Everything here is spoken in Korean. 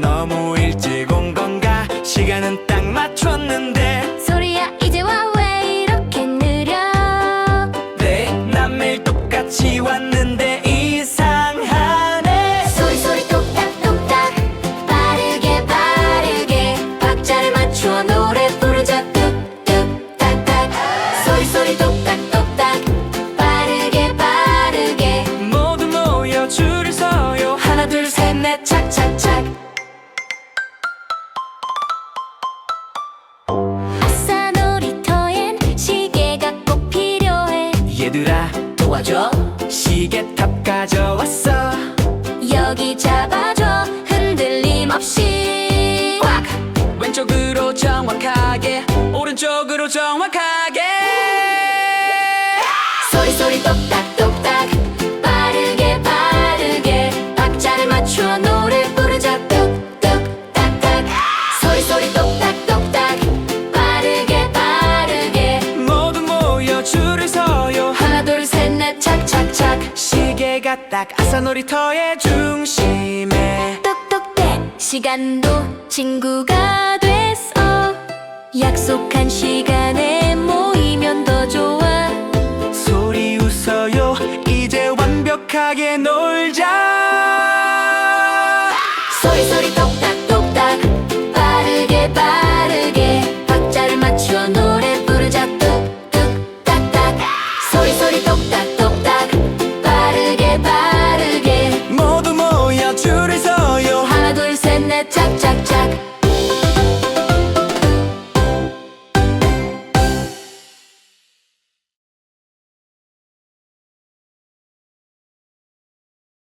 너무 일찍 온 건가? 시간은 딱 맞췄는데. 시계탑 가져왔어. 여기 잡아줘. 흔들림 없이. 꽉! 왼쪽으로 정확하게 오른쪽으로 정확하게. 내가 딱 아사 놀이터의 중심에. 똑똑대 시간도 친구가 됐어. 약속한 시간에 모이면 더 좋아. 소리 웃어요. 이제 완벽하게 놀자.